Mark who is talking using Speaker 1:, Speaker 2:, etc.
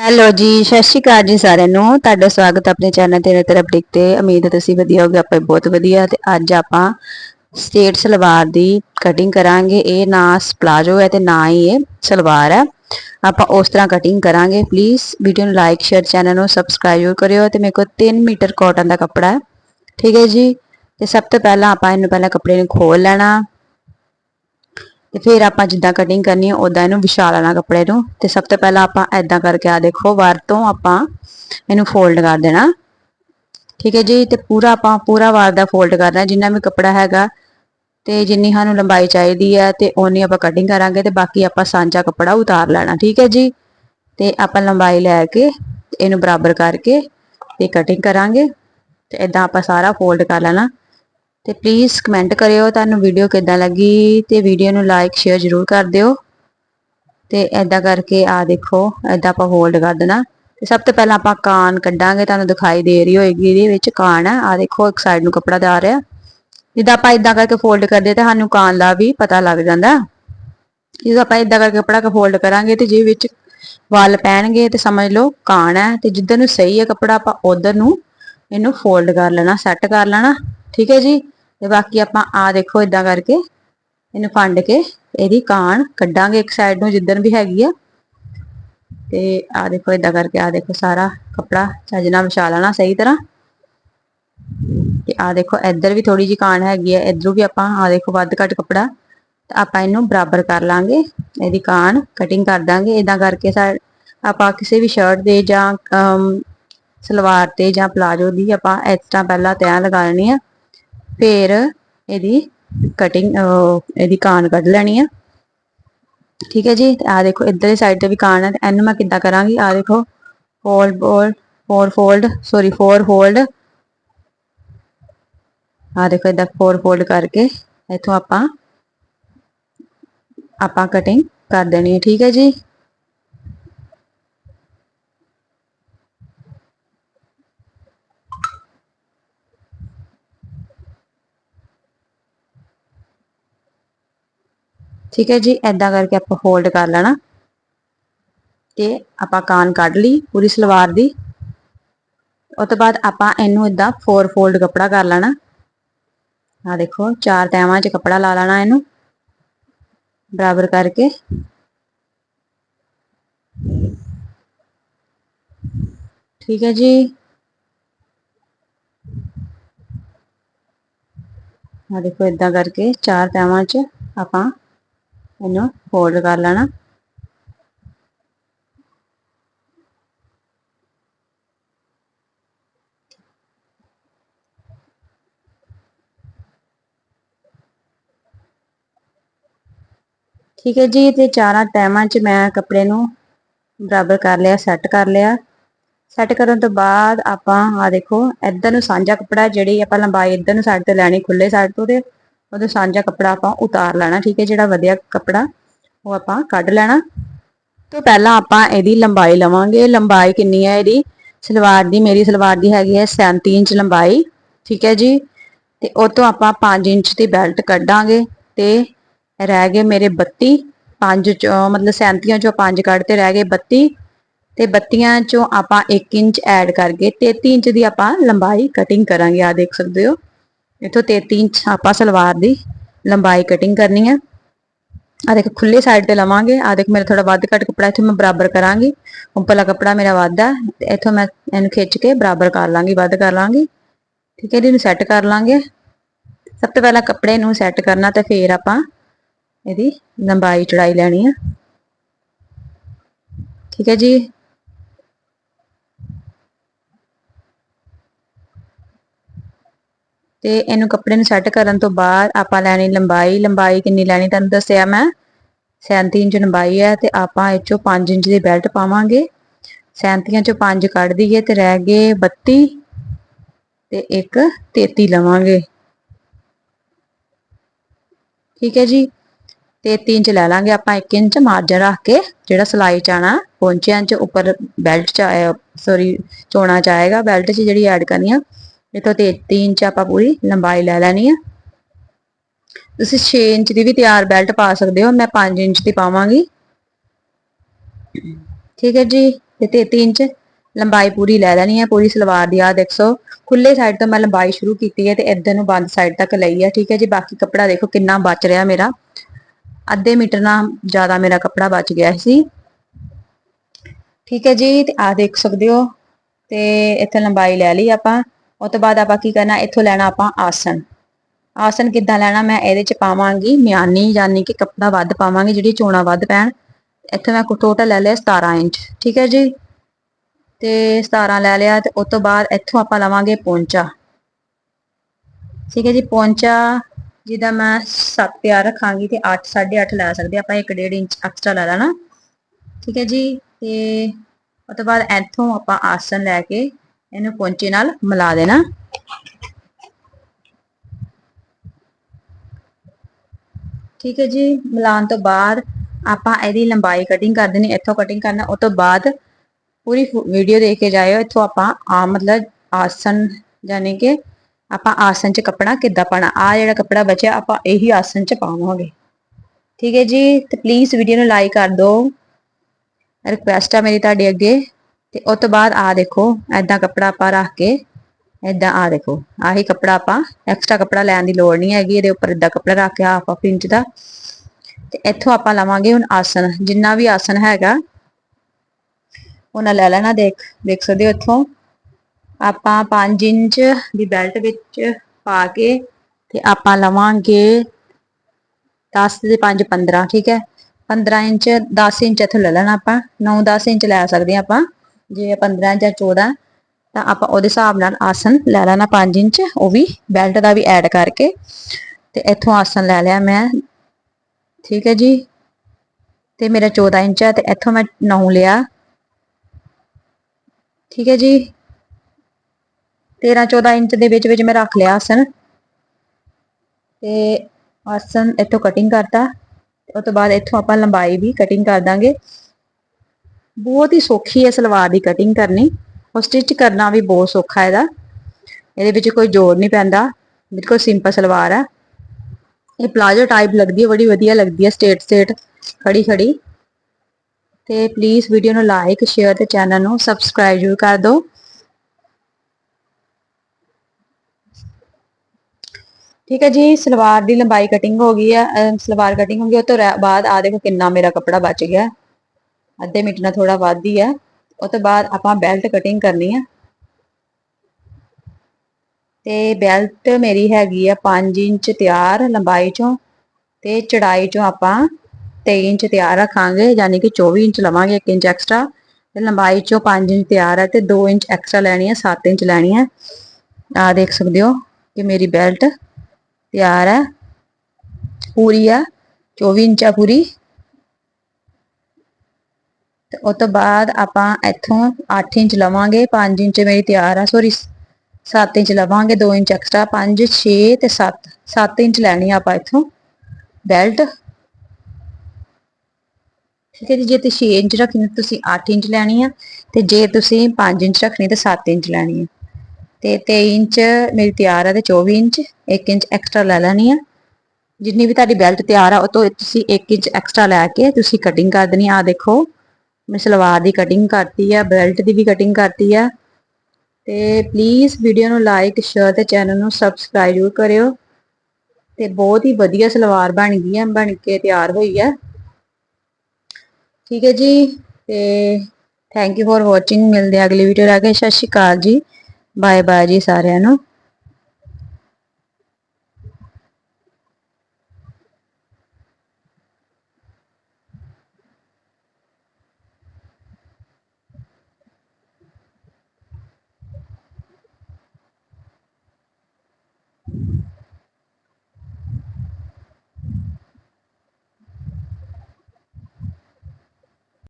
Speaker 1: Hello ਜੀ, ਸਤਿ ਸ਼੍ਰੀ ਅਕਾਲ ਜੀ ਸਾਰਿਆਂ ਨੂੰ। ਤੁਹਾਡਾ ਸਵਾਗਤ ਆਪਣੇ ਚੈਨਲ ਤੇ ਨਤਰ ਅਪਡੇਟ ਤੇ। ਉਮੀਦ ਹੈ ਤੁਸੀਂ ਵਧੀਆ ਹੋਗੇ ਆਪਾਂ ਬਹੁਤ ਵਧੀਆ। ਤੇ ਅੱਜ ਆਪਾਂ ਸਟੇਟ ਸਲਵਾਰ ਦੀ ਕਟਿੰਗ ਕਰਾਂਗੇ। ਇਹ ਨਾ ਪਲਾਜੋ ਹੈ ਤੇ ਨਾ ਹੀ ਇਹ ਸਲਵਾਰ ਹੈ। ਆਪਾਂ ਉਸ ਤਰ੍ਹਾਂ ਕਟਿੰਗ ਕਰਾਂਗੇ। ਪਲੀਜ਼ ਵੀਡੀਓ ਨੂੰ ਲਾਈਕ ਸ਼ੇਅਰ ਚੈਨਲ ਨੂੰ ਸਬਸਕ੍ਰਾਈਬ ਕਰਿਓ। ਤੇ ਮੇਰੇ ਕੋਲ 3 ਮੀਟਰ ਕਾਟਨ ਦਾ ਕੱਪੜਾ ਹੈ। ਠੀਕ ਹੈ ਜੀ? ਤੇ ਸਭ ਤੋਂ ਪਹਿਲਾਂ ਆਪਾਂ ਇਹਨੂੰ ਪਹਿਲਾਂ ਕੱਪੜੇ ਨੂੰ ਖੋਲ ਲੈਣਾ। ਤੇ ਫਿਰ ਆਪਾਂ ਜਿੱਦਾਂ ਕਟਿੰਗ ਕਰਨੀ ਹੈ ਉਦਾਂ ਇਹਨੂੰ ਵਿਛਾ ਲੈਣਾ ਕੱਪੜੇ ਨੂੰ। ਤੇ ਸਭ ਤੋਂ ਪਹਿਲਾਂ ਆਪਾਂ ਐਦਾਂ ਕਰਕੇ ਆ ਦੇਖੋ, ਵਾਰ ਤੋਂ ਆਪਾਂ ਇਹਨੂੰ ਫੋਲਡ ਕਰ ਦੇਣਾ। ਠੀਕ ਹੈ ਜੀ? ਤੇ ਪੂਰਾ ਆਪਾਂ, ਪੂਰਾ ਵਾਰ ਦਾ ਫੋਲਡ ਕਰਨਾ, ਜਿੰਨਾ ਵੀ ਕੱਪੜਾ ਹੈਗਾ। ਤੇ ਜਿੰਨੀ ਸਾਨੂੰ ਲੰਬਾਈ ਚਾਹੀਦੀ ਹੈ, ਤੇ ਓਨੀ ਆਪਾਂ ਕਟਿੰਗ ਕਰਾਂਗੇ, ਤੇ ਬਾਕੀ ਆਪਾਂ ਸਾਂਝਾ ਕੱਪੜਾ ਉਤਾਰ ਲੈਣਾ। ਠੀਕ ਹੈ ਜੀ? ਤੇ ਆਪਾਂ ਲੰਬਾਈ ਲੈ ਕੇ ਇਹਨੂੰ ਬਰਾਬਰ ਕਰਕੇ ਤੇ ਕਟਿੰਗ ਕਰਾਂਗੇ। ਤੇ ਇਦਾਂ ਆਪਾਂ ਸਾਰਾ ਫੋਲਡ ਕਰ ਲੈਣਾ। ਤੇ ਪਲੀਜ਼ ਕਮੈਂਟ ਕਰਿਓ ਤੁਹਾਨੂੰ ਵੀਡੀਓ ਕਿੱਦਾਂ ਲੱਗੀ ਤੇ ਵੀਡੀਓ ਨੂੰ ਲਾਈਕ ਸ਼ੇਅਰ ਜ਼ਰੂਰ ਕਰ ਦਿਓ। ਤੇ ਐਦਾਂ ਕਰਕੇ ਆ ਦੇਖੋ ਐਦਾਂ ਆਪਾਂ ਹੋਲਡ ਕਰ ਦੇਣਾ। ਤੇ ਸਭ ਤੋਂ ਪਹਿਲਾਂ ਆਪਾਂ ਕਾਨ ਕੱਢਾਂਗੇ, ਤੁਹਾਨੂੰ ਦਿਖਾਈ ਦੇ ਰਹੀ ਹੋਏਗੀ ਇਹਦੇ ਵਿੱਚ ਕਾਨ। ਹੈ ਆ ਦੇਖੋ, ਇੱਕ ਸਾਈਡ ਨੂੰ ਕੱਪੜਾ ਜਾ ਰਿਹਾ। ਜਿੱਦਾਂ ਆਪਾਂ ਇਦਾਂ ਕਰਕੇ ਫੋਲਡ ਕਰਦੇ ਤਾਂ ਸਾਨੂੰ ਕਾਨ ਦਾ ਵੀ ਪਤਾ ਲੱਗ ਜਾਂਦਾ। ਜਦੋਂ ਆਪਾਂ ਇਦਾਂ ਕਰਕੇ ਕੱਪੜਾ ਫੋਲਡ ਕਰਾਂਗੇ ਤੇ ਜੇ ਵਿੱਚ ਵਾਲ ਪੈਣਗੇ ਤੇ ਸਮਝ ਲਓ ਕਾਨ ਹੈ। ਤੇ ਜਿੱਧਰ ਨੂੰ ਸਹੀ ਹੈ ਕੱਪੜਾ ਆਪਾਂ ਉਧਰ ਨੂੰ ਇਹਨੂੰ ਫੋਲਡ ਕਰ ਲੈਣਾ ਸੈੱਟ ਕਰ ਲੈਣਾ। ਠੀਕ ਹੈ ਜੀ? ਤੇ ਬਾਕੀ ਆਪਾਂ ਆ ਦੇਖੋ ਇਦਾਂ ਕਰਕੇ ਇਹਨੂੰ ਫੰਡ ਕੇ ਇਹਦੀ ਕਾਣ ਕੱਢਾਂਗੇ ਇੱਕ ਸਾਈਡ ਨੂੰ ਜਿੱਦਨ ਵੀ ਹੈਗੀ ਆ। ਤੇ ਆ ਦੇਖੋ ਇਦਾਂ ਕਰਕੇ ਆ ਦੇਖੋ ਸਾਰਾ ਕਪੜਾ ਚੱਜ ਨਾਲ ਵਿਛਾ ਲੈਣਾ ਸਹੀ ਤਰ੍ਹਾਂ। ਤੇ ਆ ਦੇਖੋ ਇੱਧਰ ਵੀ ਥੋੜੀ ਜੀ ਕਾਣ ਹੈਗੀ ਆ, ਇੱਧਰੋਂ ਵੀ ਆਪਾਂ ਆ ਦੇਖੋ ਵੱਧ ਘੱਟ ਕਪੜਾ। ਤੇ ਆਪਾਂ ਇਹਨੂੰ ਬਰਾਬਰ ਕਰ ਲਾਂਗੇ, ਇਹਦੀ ਕਾਣ ਕਟਿੰਗ ਕਰ ਦਾਂਗੇ। ਇਦਾਂ ਕਰਕੇ ਆਪਾਂ ਕਿਸੇ ਵੀ ਸ਼ਰਟ ਦੇ ਜਾਂ ਸਲਵਾਰ ਤੇ ਜਾਂ ਪਲਾਜੋ ਦੀ ਆਪਾਂ ਇਸ ਤਰ੍ਹਾਂ ਪਹਿਲਾਂ ਤੈਅ ਲਗਾ ਲੈਣੀ ਆ। ਫਿਰ ਇਹਦੀ ਕਟਿੰਗ ਇਹਦੀ ਕਾਨ ਕੱਢ ਲੈਣੀ ਆ। ਠੀਕ ਹੈ ਜੀ? ਆ ਦੇਖੋ, ਇਧਰਲੀ ਸਾਈਡ ਤੇ ਵੀ ਕਾਨ ਹੈ ਇਹਨੂੰ ਮੈਂ ਕਿੱਦਾਂ ਕਰਾਂਗੀ? ਆ ਦੇਖੋ fold fold four fold sorry four fold ਆ ਦੇਖੋ ਇਦਾਂ ਫੋਰ ਫੋਲਡ ਕਰਕੇ ਇਥੋਂ ਆਪਾਂ ਆਪਾਂ ਕਟਿੰਗ ਕਰ ਦੇਣੀ ਹੈ ਠੀਕ ਹੈ ਜੀ? ਠੀਕ ਹੈ ਜੀ ਐਦਾਂ ਕਰਕੇ ਆਪਾਂ ਫੋਲਡ ਕਰ ਲੈਣਾ ਤੇ ਆਪਾਂ ਕਾਨ ਕੱਢ ਲਈ ਪੂਰੀ ਸਲਵਾਰ ਦੀ। ਉਸ ਤੋਂ ਬਾਅਦ ਆਪਾਂ ਇਹਨੂੰ ਇਦਾਂ ਫੋਰ ਫੋਲਡ ਕੱਪੜਾ ਕਰ ਲੈਣਾ। ਆ ਦੇਖੋ, ਚਾਰ ਤੈਵਾਂ 'ਚ ਕੱਪੜਾ ਲਾ ਲੈਣਾ ਇਹਨੂੰ। ਬਰਾਬਰ ਕਰਕੇ। ਠੀਕ ਹੈ ਜੀ। ਆ ਦੇਖੋ ਇਦਾਂ ਕਰਕੇ ਚਾਰ ਤੈਵਾਂ 'ਚ ਆਪਾਂ ਇਹਨੂੰ ਫੋਲਡ ਕਰ ਲੈਣਾ। ਠੀਕ ਹੈ ਜੀ, ਤੇ ਚਾਰਾਂ ਟਾਈਮਾਂ 'ਚ ਮੈਂ ਕੱਪੜੇ ਨੂੰ ਬਰਾਬਰ ਕਰ ਲਿਆ ਸੈੱਟ ਕਰ ਲਿਆ। ਸੈੱਟ ਕਰਨ ਤੋਂ ਬਾਅਦ ਆਪਾਂ ਆ ਦੇਖੋ, ਇੱਧਰ ਨੂੰ ਸਾਂਝਾ ਕੱਪੜਾ ਜਿਹੜੀ ਆਪਾਂ ਲੰਬਾਈ ਇੱਧਰ ਨੂੰ ਸਾਈਡ ਤੇ ਲੈਣੀ, ਖੁੱਲੇ ਸਾਈਡ ਤੋਂ ਤੇ ਉਹਦਾ ਸਾਂਝਾ ਕੱਪੜਾ ਆਪਾਂ ਉਤਾਰ ਲੈਣਾ, ਠੀਕ ਹੈ, ਜਿਹੜਾ ਵਧੀਆ ਕੱਪੜਾ ਉਹ ਆਪਾਂ ਕੱਢ ਲੈਣਾ। ਤੋਂ ਪਹਿਲਾਂ ਆਪਾਂ ਇਹਦੀ ਲੰਬਾਈ ਲਵਾਂਗੇ। ਲੰਬਾਈ ਕਿੰਨੀ ਹੈ ਇਹਦੀ? ਸਲਵਾਰ ਦੀ, ਮੇਰੀ ਸਲਵਾਰ ਦੀ ਹੈਗੀ ਹੈ 37 ਇੰਚ ਲੰਬਾਈ, ਠੀਕ ਹੈ ਜੀ। ਤੇ ਉਹ ਤੋਂ ਆਪਾਂ 5 ਇੰਚ ਦੀ ਬੈਲਟ ਕੱਢਾਂਗੇ ਤੇ ਰਹਿ ਗਏ ਮੇਰੇ 32 5 ਚੋਂ, ਮਤਲਬ 37 ਚੋਂ 5 ਕੱਢ ਤੇ ਰਹਿ ਗਏ 32 ਤੇ 32 ਚੋਂ ਆਪਾਂ 1 ਇੰਚ ਐਡ ਕਰਕੇ 33 ਇੰਚ ਦੀ ਆਪਾਂ ਲੰਬਾਈ ਕਟਿੰਗ ਕਰਾਂਗੇ। ਆ ਦੇਖ ਸਕਦੇ ਹੋ। ਇਥੋਂ 33 ਇੰਚ ਆਪਾਂ ਸਲਵਾਰ ਦੀ ਲੰਬਾਈ ਕਟਿੰਗ ਕਰਨੀ ਹੈ ਆ ਦੇਖ ਖੁੱਲੇ ਸਾਈਡ ਤੇ ਲਵਾਂਗੇ। ਆ ਦੇਖ, ਮੇਰਾ ਥੋੜਾ ਵੱਧ ਘੱਟ ਕਪੜਾ ਇੱਥੇ ਮੈਂ ਬਰਾਬਰ ਕਰਾਂਗੀ। ਉੱਪਰਲਾ ਕਪੜਾ ਮੇਰਾ ਵੱਧ ਹੈ ਇੱਥੋਂ ਮੈਂ ਇਹਨੂੰ ਖਿੱਚ ਕੇ ਬਰਾਬਰ ਕਰ ਲਾਂਗੀ, ਵੱਧ ਕਰ ਲਾਂਗੀ। ਠੀਕ ਹੈ ਇਹਨੂੰ ਸੈੱਟ ਕਰ ਲਾਂਗੇ। ਸਭ ਤੋਂ ਪਹਿਲਾਂ ਕੱਪੜੇ ਨੂੰ ਸੈੱਟ ਕਰਨਾ ਤੇ ਫੇਰ ਆਪਾਂ ਇਹਦੀ ਲੰਬਾਈ ਚੜਾਈ ਲੈਣੀ ਆ। ਠੀਕ ਹੈ ਜੀ। ਤੇ ਇਹਨੂੰ ਕੱਪੜੇ ਨੂੰ ਸੈੱਟ ਕਰਨ ਤੋਂ ਬਾਅਦ ਆਪਾਂ ਲੈਣੀ ਲੰਬਾਈ ਲੰਬਾਈ ਕਿੰਨੀ ਲੈਣੀ ਤੁਹਾਨੂੰ ਦੱਸਿਆ ਮੈਂ। 37 ਇੰਚ ਲੰਬਾਈ ਹੈ ਤੇ ਆਪਾਂ ਇਹ ਚੋਂ 5 ਇੰਚ ਦੀ ਬੈਲਟ ਪਾਵਾਂਗੇ। 37 ਚੋਂ 5 ਕੱਢ ਦਈਏ ਤੇ ਰਹਿ ਗਏ 32 ਤੇ ਇੱਕ 33 ਲਵਾਂਗੇ। ਠੀਕ ਹੈ ਜੀ? 33 ਇੰਚ ਲੈ ਲਾਂਗੇ ਆਪਾਂ 1 ਇੰਚ ਮਾਰਜਨ ਰੱਖ ਕੇ, ਜਿਹੜਾ ਸਲਾਈ ਚਾਣਾ ਪੌਂਚਿਆਂ ਚ, ਉੱਪਰ ਬੈਲਟ ਚ ਸੌਰੀ ਚੋਣਾ ਚਾਹੇਗਾ ਬੈਲਟ 'ਚ ਜਿਹੜੀ ਐਡ ਕਰਨੀ ਆ। ਇਥੋਂ 33 ਇੰਚ ਆਪਾਂ ਪੂਰੀ ਲੰਬਾਈ ਲੈ ਲੈਣੀ ਆ। ਤੁਸੀਂ 6 ਇੰਚ ਦੀ ਵੀ ਤਿਆਰ ਬੈਲਟ ਪਾ ਸਕਦੇ ਹੋ, ਮੈਂ 5 ਇੰਚ ਦੀ ਪਾਵਾਂਗੀ। ਠੀਕ ਹੈ ਜੀ, ਤੇ 33 ਇੰਚ ਲੰਬਾਈ ਪੂਰੀ ਲੈ ਲੈਣੀ ਹੈ ਪੂਰੀ ਸਲਵਾਰ ਦੀ ਆ ਦੇਖੋ ਖੁੱਲੇ ਸਾਈਡ ਤੋਂ ਮੈਂ ਲੰਬਾਈ ਸ਼ੁਰੂ ਕੀਤੀ ਹੈ ਤੇ ਇੱਧਰ ਨੂੰ ਬੰਦ ਸਾਈਡ ਤੱਕ ਲਈ ਹੈ ਠੀਕ ਹੈ ਜੀ। ਬਾਕੀ ਕੱਪੜਾ ਦੇਖੋ ਕਿੰਨਾ ਬਚ ਰਿਹਾ ਮੇਰਾ। ਅੱਧੇ ਮੀਟਰ ਨਾਲ ਜ਼ਿਆਦਾ ਮੇਰਾ ਕੱਪੜਾ ਬਚ ਗਿਆ ਸੀ। ਠੀਕ ਹੈ ਜੀ, ਤੇ ਆ ਦੇਖ ਸਕਦੇ ਹੋ, ਤੇ ਇੱਥੇ ਲੰਬਾਈ ਲੈ ਲਈ ਆਪਾਂ। ਉਸ ਤੋਂ ਬਾਅਦ ਆਪਾਂ ਕੀ ਕਰਨਾ, ਇੱਥੋਂ ਲੈਣਾ ਆਪਾਂ ਆਸਨ ਆਸਨ ਕਿੱਦਾਂ ਲੈਣਾ, ਮੈਂ ਇਹਦੇ ਚ ਪਾਵਾਂਗੀ ਮਿਆਨੀ ਯਾਨੀ ਕਿ ਕੱਪੜਾ ਵੱਧ ਪਾਵਾਂਗੀ, ਜਿਹੜੀ ਚੋਣਾ ਵੱਧ ਪੈਣ। ਇੱਥੇ ਮੈਂ ਟੋਟਲ ਲੈ ਲਿਆ 17 ਇੰਚ, ਠੀਕ ਹੈ ਜੀ? ਤੇ 17 ਲੈ ਲਿਆ ਤੇ ਉਸ ਤੋਂ ਬਾਅਦ ਇੱਥੋਂ ਆਪਾਂ ਲਵਾਂਗੇ ਪੌਂਚਾ। ਠੀਕ ਹੈ ਜੀ, ਪੌਂਚਾ ਜਿਹਦਾ ਮੈਂ 7 ਤਿਆਰ ਰੱਖਾਂਗੀ ਤੇ 8 8.5 ਲੈ ਸਕਦੇ ਆਪਾਂ 1.5 ਇੰਚ ਐਕਸਟਰਾ ਲੈ ਲੈਣਾ। ਠੀਕ ਹੈ ਜੀ, ਤੇ ਉਸ ਤੋਂ ਬਾਅਦ ਇੱਥੋਂ ਆਪਾਂ ਆਸਨ ਲੈ ਕੇ ਇਹਨੂੰ ਪੌਂਚੇ ਨਾਲ ਮਿਲਾ ਦੇਣਾ। ਠੀਕ ਹੈ ਜੀ, ਮਿਲਾਉਣ ਤੋਂ ਬਾਅਦ ਆਪਾਂ ਇਹਦੀ ਲੰਬਾਈ ਕਟਿੰਗ ਕਰ ਦੇਣੀ, ਇੱਥੋਂ ਕਟਿੰਗ ਕਰਨਾ ਉਸ ਤੋਂ ਬਾਅਦ ਪੂਰੀ ਵੀਡੀਓ ਦੇਖ ਕੇ ਜਾਇਓ, ਇੱਥੋਂ ਆਪਾਂ ਆ ਮਤਲਬ ਆਸਨ ਯਾਨੀ ਕਿ ਆਪਾਂ ਆਸਨ 'ਚ ਕੱਪੜਾ ਕਿੱਦਾਂ ਪਾਣਾ ਆ ਜਿਹੜਾ ਕੱਪੜਾ ਬਚਿਆ, ਆਪਾਂ ਇਹੀ ਆਸਨ 'ਚ ਪਾਵਾਂਗੇ। ਠੀਕ ਹੈ ਜੀ, ਤੇ ਪਲੀਜ਼ ਵੀਡੀਓ ਨੂੰ ਲਾਈਕ ਕਰ ਦਿਓ। ਰਿਕੁਐਸਟ ਆ ਮੇਰੀ ਤੁਹਾਡੇ ਅੱਗੇ। ਤੇ ਉਸ ਤੋਂ ਬਾਅਦ ਆ ਦੇਖੋ ਐਦਾਂ ਕੱਪੜਾ ਆਪਾਂ ਰੱਖ ਕੇ ਐਦਾਂ ਆ ਦੇਖੋ, ਆਹੀ ਕੱਪੜਾ ਆਪਾਂ ਐਕਸਟਰਾ ਕੱਪੜਾ ਲੈਣ ਦੀ ਲੋੜ ਨਹੀਂ ਹੈਗੀ, ਇਹਦੇ ਉੱਪਰ ਇਦਾਂ ਕੱਪੜਾ ਰੱਖ ਕੇ ਹਾਫ ਹਾਫ ਇੰਚ ਦਾ। ਤੇ ਇੱਥੋਂ ਆਪਾਂ ਲਵਾਂਗੇ ਹੁਣ ਆਸਨ ਜਿੰਨਾ ਵੀ ਆਸਨ ਹੈਗਾ, ਉਹਨਾਂ ਲੈ ਲੈਣਾ ਦੇਖ ਦੇਖ ਸਕਦੇ ਹੋ ਇੱਥੋਂ। ਆਪਾਂ 5 ਇੰਚ ਦੀ ਬੈਲਟ ਵਿੱਚ ਪਾ ਕੇ ਤੇ ਆਪਾਂ ਲਵਾਂਗੇ 10 ਦੇ 5 15 ਠੀਕ ਹੈ। 15 ਇੰਚ 10 ਇੰਚ ਇੱਥੋਂ ਲੈ ਲੈਣਾ ਆਪਾਂ 9 10 ਇੰਚ ਲੈ ਸਕਦੇ ਆਪਾਂ। ਜੇ 15 ਜਾਂ 14 ਤਾਂ ਆਪਾਂ ਉਹਦੇ ਹਿਸਾਬ ਨਾਲ ਆਸਨ ਲੈ ਲੈਣਾ 5 ਇੰਚ, ਉਹ ਵੀ ਬੈਲਟ ਦਾ ਵੀ ਐਡ ਕਰਕੇ। ਤੇ ਇੱਥੋਂ ਆਸਨ ਲੈ ਲਿਆ ਮੈਂ। ਠੀਕ ਹੈ ਜੀ? ਤੇ ਮੇਰਾ 14 ਇੰਚ ਹੈ ਤੇ ਇੱਥੋਂ ਮੈਂ 9 ਲਿਆ। ਠੀਕ ਹੈ ਜੀ? 13 14 ਇੰਚ ਦੇ ਵਿੱਚ ਵਿੱਚ ਮੈਂ ਰੱਖ ਲਿਆ ਆਸਨ। ਤੇ ਆਸਨ ਇੱਥੋਂ ਕਟਿੰਗ ਕਰਤਾ। ਉਸ ਤੋਂ ਬਾਅਦ ਇੱਥੋਂ ਆਪਾਂ ਲੰਬਾਈ ਵੀ ਕਟਿੰਗ ਕਰ ਦਾਂਗੇ। ਬਹੁਤ ਹੀ ਸੌਖੀ ਹੈ ਸਲਵਾਰ ਦੀ ਕਟਿੰਗ ਕਰਨੀ। ਉਹ ਸਟਿਚ ਕਰਨਾ ਵੀ ਬਹੁਤ ਸੌਖਾ ਇਹਦਾ। ਇਹਦੇ ਵਿੱਚ ਕੋਈ ਜੋੜ ਨਹੀਂ ਪੈਂਦਾ। ਬਿਲਕੁਲ ਸਿੰਪਲ ਸਲਵਾਰ ਹੈ। ਇਹ ਪਲਾਜੋ ਟਾਈਪ ਲੱਗਦੀ ਹੈ, ਬੜੀ ਵਧੀਆ ਲੱਗਦੀ ਹੈ ਸਟੇਟ ਸਟੇਟ ਖੜੀ ਖੜੀ। ਤੇ ਪਲੀਜ਼ ਵੀਡੀਓ ਨੂੰ ਲਾਈਕ ਸ਼ੇਅਰ ਤੇ ਚੈਨਲ ਨੂੰ ਸਬਸਕ੍ਰਾਈਬ ਜ਼ਰੂਰ ਕਰ ਦਿਓ। ਠੀਕ ਹੈ ਜੀ, ਸਲਵਾਰ ਦੀ ਲੰਬਾਈ ਕਟਿੰਗ ਹੋ ਗਈ ਹੈ। ਸਲਵਾਰ ਕਟਿੰਗ ਹੋ ਗਈ, ਉਹ ਤੋਂ ਬਾਅਦ ਆ ਦੇਖੋ ਕਿੰਨਾ ਮੇਰਾ ਕੱਪੜਾ ਬਚ ਗਿਆ। ਅੱਧੇ ਮੀਟਰ ਨਾਲ ਥੋੜਾ ਵੱਧ ਹੀ ਹੈ ਉਸ ਤੋਂ ਬਾਅਦ ਆਪਾਂ ਬੈਲਟ ਕਟਿੰਗ ਕਰਨੀ ਹੈ ਤੇ ਬੈਲਟ ਮੇਰੀ ਹੈਗੀ ਆ 5 ਇੰਚ ਤਿਆਰ ਲੰਬਾਈ ਚੋਂ ਤੇ ਚੜਾਈ ਚੋਂ ਆਪਾਂ 23 ਇੰਚ ਤਿਆਰ ਰੱਖਾਂਗੇ, ਯਾਨੀ ਕਿ 24 ਇੰਚ ਲਵਾਂਗੇ 1 ਇੰਚ ਐਕਸਟਰਾ ਤੇ ਲੰਬਾਈ ਚੋਂ 5 ਇੰਚ ਤਿਆਰ ਹੈ ਤੇ 2 ਇੰਚ ਐਕਸਟਰਾ ਲੈਣੀ ਹੈ 7 ਇੰਚ ਲੈਣੀ ਹੈ ਆ ਦੇਖ ਸਕਦੇ ਹੋ ਕਿ ਮੇਰੀ ਬੈਲਟ ਤਿਆਰ ਹੈ ਪੂਰੀ ਆ 24 ਇੰਚ ਆ ਪੂਰੀ। ਤੇ ਉਸ ਤੋਂ ਬਾਅਦ ਆਪਾਂ ਇੱਥੋਂ 8 ਇੰਚ ਲਵਾਂਗੇ 5 ਇੰਚ ਮੇਰੀ ਤਿਆਰ ਆ ਸੌਰੀ 7 ਇੰਚ ਲਵਾਂਗੇ 2 ਇੰਚ ਐਕਸਟਰਾ 5 6 ਤੇ 7 7 ਇੰਚ ਲੈਣੀ ਆਪਾਂ ਇੱਥੋਂ, ਬੈਲਟ। ਠੀਕ ਹੈ ਜੀ, ਜੇ ਤੇ 6 ਇੰਚ ਰੱਖਣੀ, ਤੁਸੀਂ 8 ਇੰਚ ਲੈਣੀ ਆ, ਤੇ ਜੇ ਤੁਸੀਂ 5 ਇੰਚ ਰੱਖਣੀ, ਤਾਂ 7 ਇੰਚ ਲੈਣੀ ਆ। ਤੇ 23 ਇੰਚ ਮੇਰੀ ਤਿਆਰ ਆ ਤੇ 24 ਇੰਚ 1 ਇੰਚ ਐਕਸਟਰਾ ਲੈ ਲੈਣੀ ਆ। ਜਿੰਨੀ ਵੀ ਤੁਹਾਡੀ ਬੈਲਟ ਤਿਆਰ ਆ, ਉਹ ਤੋਂ ਤੁਸੀਂ 1 ਇੰਚ ਐਕਸਟਰਾ ਲੈ ਕੇ ਤੁਸੀਂ ਕਟਿੰਗ ਕਰ ਦੇਣੀ ਆ। ਦੇਖੋ ਮੈਂ ਸਲਵਾਰ ਦੀ ਕਟਿੰਗ ਕਰਤੀ ਆ ਬੈਲਟ ਦੀ ਵੀ ਕਟਿੰਗ ਕਰਤੀ ਆ। ਤੇ ਪਲੀਜ਼ ਵੀਡੀਓ ਨੂੰ ਲਾਈਕ ਸ਼ੇਅਰ ਤੇ ਚੈਨਲ ਨੂੰ ਸਬਸਕ੍ਰਾਈਬ ਜ਼ਰੂਰ ਕਰਿਓ। ਤੇ ਬਹੁਤ ਹੀ ਵਧੀਆ ਸਲਵਾਰ ਬਣ ਗਈ ਆ, ਬਣ ਕੇ ਤਿਆਰ ਹੋਈ ਆ। ਠੀਕ ਹੈ ਜੀ, ਤੇ ਥੈਂਕ ਯੂ ਫॉर ਵਾਚਿੰਗ ਮਿਲਦੇ ਅਗਲੀ ਵੀਡੀਓ ਲਾ ਕੇ। ਸਤਿ ਸ਼੍ਰੀ ਅਕਾਲ ਜੀ। ਬਾਏ ਬਾਏ ਜੀ ਸਾਰਿਆਂ ਨੂੰ।